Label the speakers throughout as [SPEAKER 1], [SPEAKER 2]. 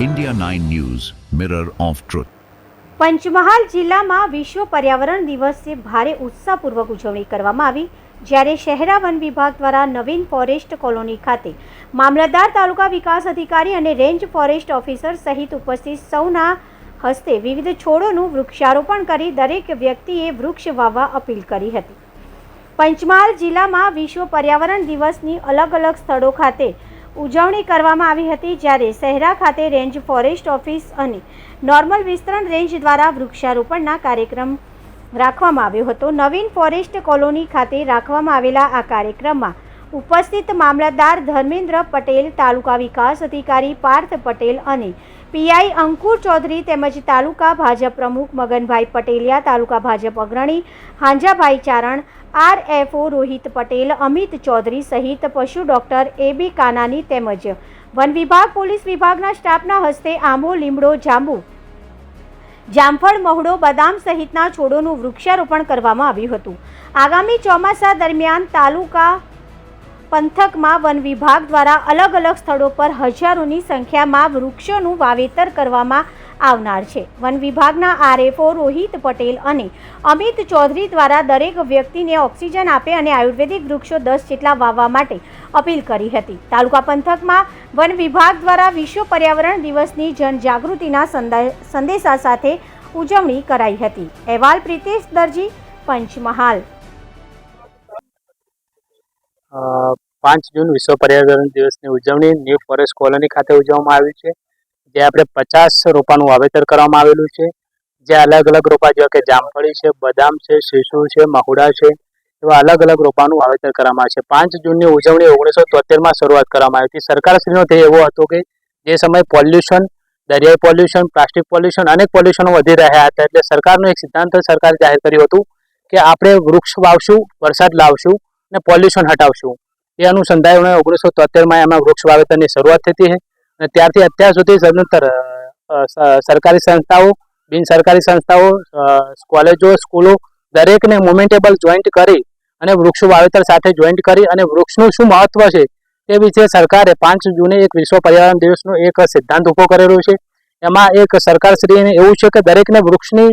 [SPEAKER 1] India 9 News, Mirror of Truth.
[SPEAKER 2] Panchmahal જિલ્લામાં વિશ્વ પર્યાવરણ દિવસે ભારે ઉત્સાહપૂર્વક ઉજવણી કરવામાં આવી જ્યારે શહેરા વન વિભાગ દ્વારા નવીન ફોરેસ્ટ કોલોની ખાતે મામલતદાર તાલુકા વિકાસ અધિકારી અને રેન્જ ફોરેસ્ટ ઓફિસર સહિત ઉપસ્થિત સૌના હસ્તે વિવિધ છોડોનું વૃક્ષારોપણ કરી દરેક વ્યક્તિએ વૃક્ષ વાવવા અપીલ કરી હતી પંચમહાલ જિલ્લામાં વિશ્વ પર્યાવરણ દિવસની અલગ અલગ સ્થળો ખાતે ઉજવણી કરવામાં આવી હતી જ્યારે શહેરા ખાતે રેન્જ ફોરેસ્ટ ઓફિસ અને નોર્મલ વિસ્તરણ રેન્જ દ્વારા વૃક્ષારોપણના કાર્યક્રમ રાખવામાં આવ્યો હતો. નવીન ફોરેસ્ટ કોલોની ખાતે રાખવામાં આવેલા આ કાર્યક્રમમાં ઉપસ્થિત મામલતદાર ધર્મેન્દ્ર પટેલ, તાલુકા વિકાસ અધિકારી પાર્થ પટેલ અને પીઆઈ અંકુર ચૌધરી તેમજ તાલુકા ભાજપ પ્રમુખ મગનભાઈ પટેલિયા, તાલુકા ભાજપ અગ્રણી હાંજાભાઈ ચારણ, આરએફઓ રોહિત પટેલ, અમિત ચૌધરી સહિત પશુ ડોક્ટર એ બી કાનાની તેમજ વન વિભાગ, પોલીસ વિભાગના સ્ટાફના હસ્તે આંબો, લીમડો, જાંબુ, જામફળ, મહુડો, બદામ સહિતના છોડોનું વૃક્ષારોપણ કરવામાં આવ્યું હતું. આગામી ચોમાસા દરમિયાન તાલુકા પંથકમાં વન વિભાગ દ્વારા અલગ અલગ સ્થળો પર હજારોની સંખ્યામાં વૃક્ષોનું વાવેતર કરવામાં આવનાર છે. વન વિભાગના આરએફઓ રોહિત પટેલ અને અમિત ચૌધરી દ્વારા દરેક વ્યક્તિને ઓક્સિજન આપે અને આયુર્વેદિક વૃક્ષો દસ જેટલા વાવવા માટે અપીલ કરી હતી. તાલુકા પંથકમાં વન વિભાગ દ્વારા વિશ્વ પર્યાવરણ દિવસની જનજાગૃતિના સંદા- સંદેશા સાથે ઉજવણી કરાઈ હતી. અહેવાલ પ્રિતેશ દરજી, પંચમહાલ.
[SPEAKER 3] પાંચ જૂન વિશ્વ પર્યાવરણ દિવસની ઉજવણી ન્યૂ ફોરેસ્ટ કોલોની ખાતે ઉજવવામાં આવી છે, જે આપણે પચાસ રોપાનું વાવેતર કરવામાં આવેલું છે, જે અલગ અલગ રોપા, જેવા કે જામફળી છે, બદામ છે, શીશુ છે, મહુડા છે, એવા અલગ અલગ રોપાનું વાવેતર કરવામાં આવે છે. પાંચ જૂનની ઉજવણી ઓગણીસો તોતેરમાં શરૂઆત કરવામાં આવી હતી. સરકારશ્રીનો ધ્યેય એવો હતો કે જે સમયે પોલ્યુશન, દરિયાઈ પોલ્યુશન, પ્લાસ્ટિક પોલ્યુશન, અનેક પોલ્યુશનો વધી રહ્યા હતા, એટલે સરકારનો એક સિદ્ધાંત સરકારે જાહેર કર્યું હતું કે આપણે વૃક્ષ વાવશું, વરસાદ લાવશું અને પોલ્યુશન હટાવશું. એ અનુસંધાને ઓગણીસો તોતેરમાં એમાં વૃક્ષ વાવેતરની શરૂઆત થતી હતી અને ત્યારથી અત્યાર સુધી સદંતર સરકારી સંસ્થાઓ, બિન સરકારી સંસ્થાઓ કોલેજો, સ્કૂલો દરેકને મોમેન્ટેબલ જોઈન્ટ કરી અને વૃક્ષ વાવેતર સાથે જોઈન્ટ કરી અને વૃક્ષનું શું મહત્વ છે તે વિશે સરકારે પાંચ જૂને એક વિશ્વ પર્યાવરણ દિવસનો એક સિદ્ધાંત ઊભો કરેલો છે. એમાં એક સરકારશ્રીને એવું છે કે દરેકને વૃક્ષની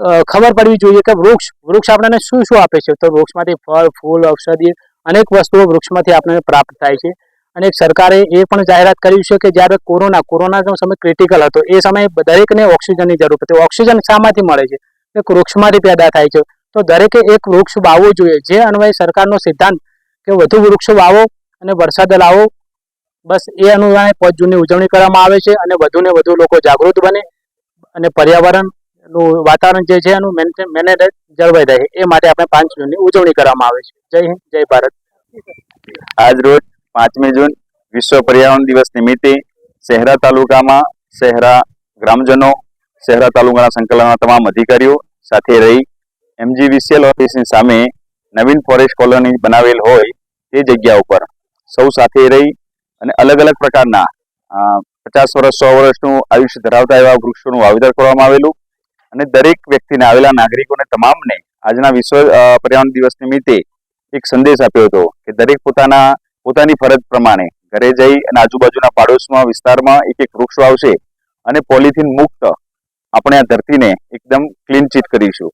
[SPEAKER 3] ખબર પડવી જોઈએ કે વૃક્ષ વૃક્ષ આપણને શું શું આપે છે? તો વૃક્ષમાંથી ફળ, ફૂલ, ઔષધિ, અનેક વસ્તુઓ વૃક્ષમાંથી આપણને પ્રાપ્ત થાય છે. અને સરકારે એ પણ જાહેરાત કરી છે કે જ્યારે કોરોના કોરોનાનો સમય ક્રિટિકલ હતો, એ સમયે દરેકને ઓક્સિજનની જરૂર હતી. ઓક્સિજન શામાંથી મળે છે? એક વૃક્ષમાંથી પેદા થાય છે? તો દરેકે એક વૃક્ષ વાવવું જોઈએ. જે અન્વયે સરકારનો સિદ્ધાંત કે વધુ વૃક્ષો વાવો અને વરસાદ લાવો, બસ એ અનુસાર પાંચ જૂનની ઉજવણી કરવામાં આવે છે અને વધુને વધુ લોકો જાગૃત બને અને પર્યાવરણનું વાતાવરણ જે છે એનું મેનેજ જળવાઈ રહે એ માટે આપણે પાંચ જૂનની ઉજવણી કરવામાં આવે છે. જય હિન્દ, જય ભારત.
[SPEAKER 4] આજ રોજ પાંચમી જૂન વિશ્વ પર્યાવરણ દિવસ નિમિત્તે શહેરા તાલુકામાં શહેરા ગ્રામજનો શહેરા તાલુકાના સંકલનના તમામ અધિકારીઓ સાથે રહી એમજીવીસીએલ ઓફિસની સામે નવીન ફોરેસ્ટ કોલોની બનાવેલ હોય તે જગ્યા ઉપર સૌ સાથે રહી અને અલગ અલગ પ્રકારના પચાસ વર્ષ, સો વર્ષનું આયુષ્ય ધરાવતા એવા વૃક્ષોનું વાવેતર કરવામાં આવેલું. અને દરેક વ્યક્તિને આવેલા નાગરિકોને તમામને આજના વિશ્વ પર્યાવરણ દિવસ નિમિત્તે એક સંદેશ આપ્યો હતો કે દરેક પોતાના, પોતાની ફરજ પ્રમાણે ઘરે જઈ અને આજુબાજુના પાડોશમાં, વિસ્તારમાં એક એક વૃક્ષ વાવશે અને પોલિથીન મુક્ત આપણે આ ધરતીને એકદમ ક્લીન ચીટ કરીશું.